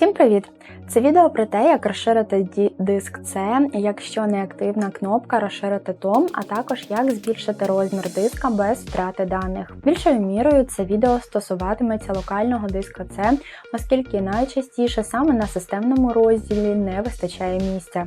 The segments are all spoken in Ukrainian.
Всім привіт! Це відео про те, як розширити диск C, якщо не активна кнопка розширити том, а також як збільшити розмір диска без втрати даних. Більшою мірою це відео стосуватиметься локального диска C, оскільки найчастіше саме на системному розділі не вистачає місця.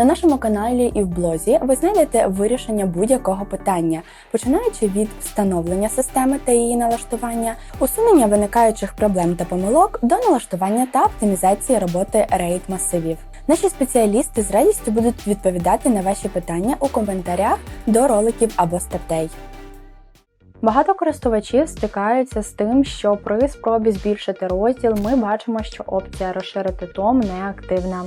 На нашому каналі і в блозі ви знайдете вирішення будь-якого питання, починаючи від встановлення системи та її налаштування, усунення виникаючих проблем та помилок до налаштування та оптимізації роботи RAID масивів. Наші спеціалісти з радістю будуть відповідати на ваші питання у коментарях до роликів або статей. Багато користувачів стикаються з тим, що при спробі збільшити розділ ми бачимо, що опція розширити том не активна.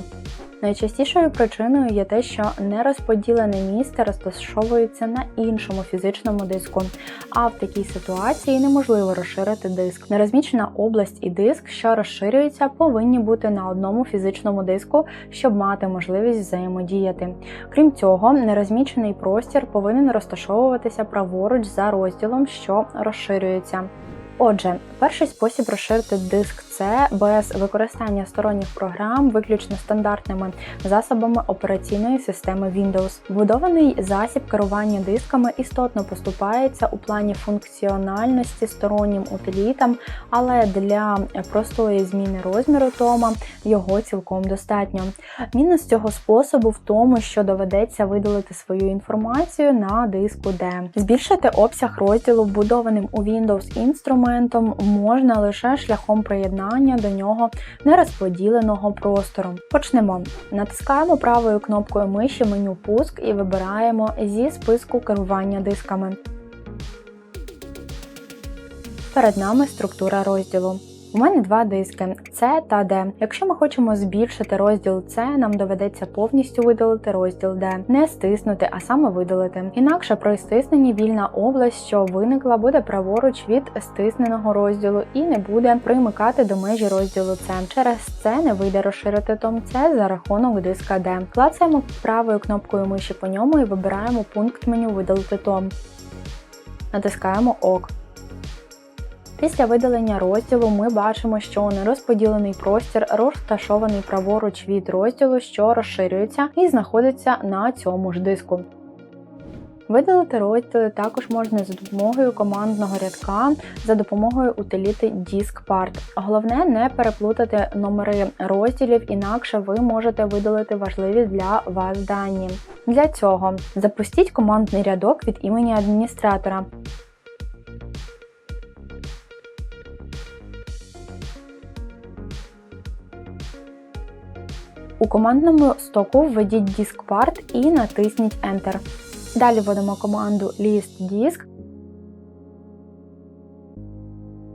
Найчастішою причиною є те, що нерозподілене місце розташовується на іншому фізичному диску, а в такій ситуації неможливо розширити диск. Нерозмічена область і диск, що розширюється, повинні бути на одному фізичному диску, щоб мати можливість взаємодіяти. Крім цього, нерозмічений простір повинен розташовуватися праворуч за розділом, що розширюється. Отже, перший спосіб розширити диск це без використання сторонніх програм, виключно стандартними засобами операційної системи Windows. Вбудований засіб керування дисками істотно поступається у плані функціональності стороннім утилітам, але для простої зміни розміру тома його цілком достатньо. Мінус цього способу в тому, що доведеться видалити свою інформацію на диску D. Збільшити обсяг розділу вбудованим у Windows інструментом можна лише шляхом приєднання до нього нерозподіленого простору. Почнемо. Натискаємо правою кнопкою миші меню Пуск і вибираємо зі списку керування дисками. Перед нами структура розділу. У мене два диски C та D. Якщо ми хочемо збільшити розділ C, нам доведеться повністю видалити розділ D. Не стиснути, а саме видалити. Інакше при стисненні вільна область, що виникла, буде праворуч від стисненого розділу і не буде примикати до межі розділу C. Через це не вийде розширити том C за рахунок диска D. Клацаємо правою кнопкою миші по ньому і вибираємо пункт меню Видалити том. Натискаємо ОК. Після видалення розділу ми бачимо, що нерозподілений простір розташований праворуч від розділу, що розширюється і знаходиться на цьому ж диску. Видалити розділи також можна за допомогою командного рядка за допомогою утиліти DiskPart. Головне не переплутати номери розділів, інакше ви можете видалити важливі для вас дані. Для цього запустіть командний рядок від імені адміністратора. У командному стоку введіть DiskPart і натисніть Enter. Далі вводимо команду list disk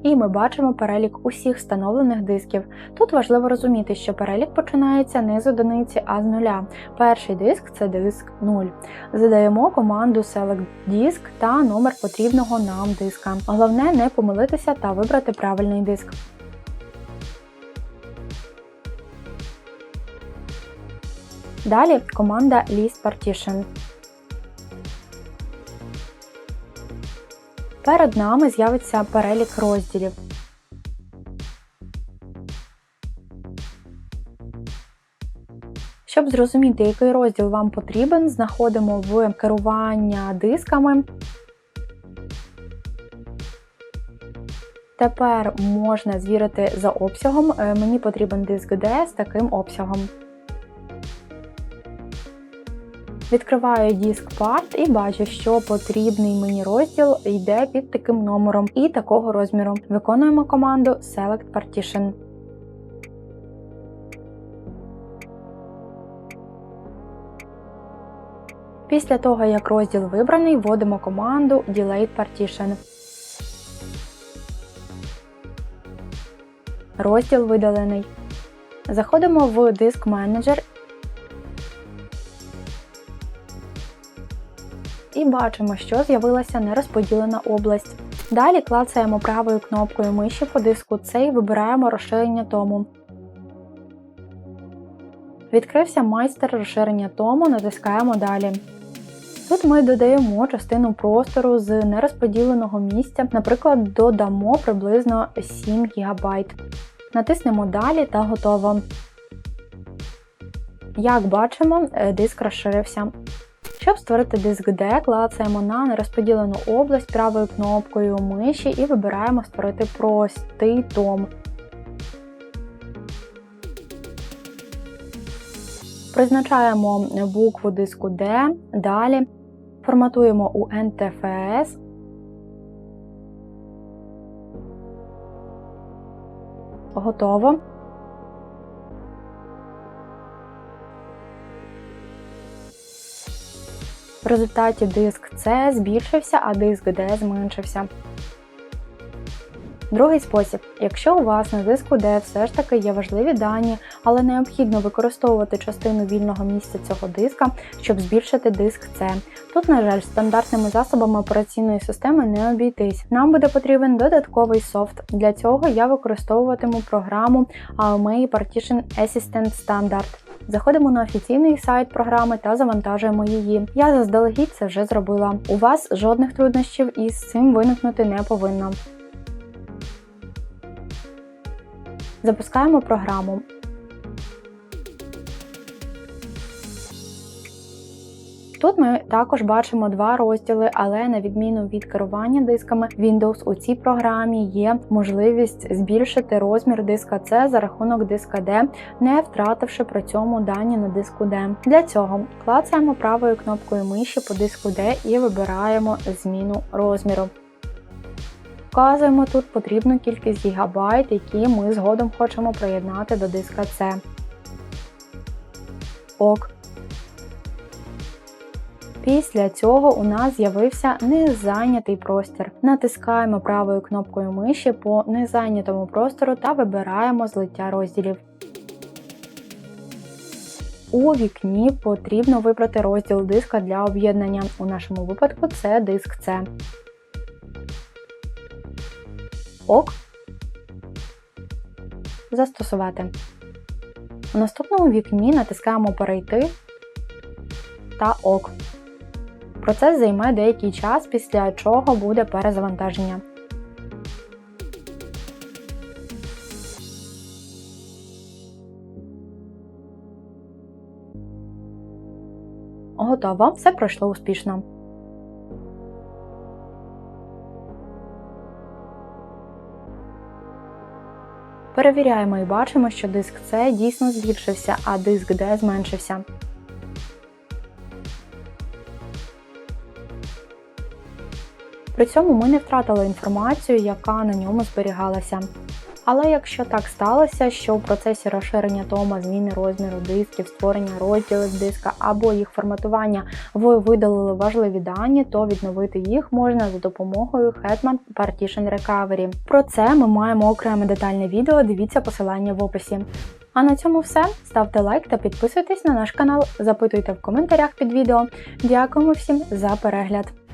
і ми бачимо перелік усіх встановлених дисків. Тут важливо розуміти, що перелік починається не з одиниці, а з нуля. Перший диск це диск 0. Задаємо команду Select Disk та номер потрібного нам диска. Головне не помилитися та вибрати правильний диск. Далі команда List Partition. Перед нами з'явиться перелік розділів. Щоб зрозуміти, який розділ вам потрібен, знаходимо в керування дисками. Тепер можна звірити за обсягом. Е, Мені потрібен диск D з таким обсягом. Відкриваю диск Part і бачу, що потрібний мені розділ йде під таким номером і такого розміру. Виконуємо команду Select Partition. Після того, як розділ вибраний, вводимо команду Delete Partition. розділ видалений. Заходимо в диск менеджер і бачимо, що з'явилася нерозподілена область. Далі клацаємо правою кнопкою миші по диску C і вибираємо розширення тому. Відкрився майстер розширення тому, натискаємо далі. Тут ми додаємо частину простору з нерозподіленого місця, наприклад, додамо приблизно 7 ГБ. Натиснемо Далі та готово. Як бачимо, е, диск розширився. Щоб створити диск D, клацаємо на нерозподілену область правою кнопкою миші і вибираємо Створити простий том. Призначаємо букву диску D, далі форматуємо у NTFS. Готово. В результаті диск С збільшився, а диск Д зменшився. Другий спосіб, якщо у вас на диску D все ж таки є важливі дані, але необхідно використовувати частину вільного місця цього диска, щоб збільшити диск C. Тут, на жаль, стандартними засобами операційної системи не обійтись. Нам буде потрібен додатковий софт. Для цього я використовуватиму програму AOME Partition Assistant Standard. Заходимо на офіційний сайт програми та завантажуємо її. Я заздалегідь це вже зробила. У вас жодних труднощів із цим виникнути не повинно. Запускаємо програму. Тут ми також бачимо два розділи, але на відміну від керування дисками Windows у цій програмі є можливість збільшити розмір диска C за рахунок диска D, не втративши при цьому дані на диску D. Для цього клацаємо правою кнопкою миші по диску D і вибираємо зміну розміру. Вказуємо тут потрібну кількість гігабайт, які ми згодом хочемо приєднати до диска C. ОК. Після цього у нас з'явився незайнятий простір. Натискаємо правою кнопкою миші по незайнятому простору та вибираємо злиття розділів. У вікні потрібно вибрати розділ диска для об'єднання. У нашому випадку це диск C. ОК. Застосувати. У наступному вікні натискаємо Перейти та ОК. Процес займе деякий час, після чого буде перезавантаження. Готово, все пройшло успішно. Перевіряємо і бачимо, що диск C дійсно збільшився, а диск D зменшився. При цьому ми не втратили інформацію, яка на ньому зберігалася. Але якщо так сталося, що в процесі розширення тома, зміни розміру дисків, створення розділів диска або їх форматування ви видалили важливі дані, то відновити їх можна за допомогою Hetman Partition Recovery. Про це ми маємо окреме детальне відео, дивіться посилання в описі. А на цьому все. Ставте лайк та підписуйтесь на наш канал, запитуйте в коментарях під відео. Дякуємо всім за перегляд!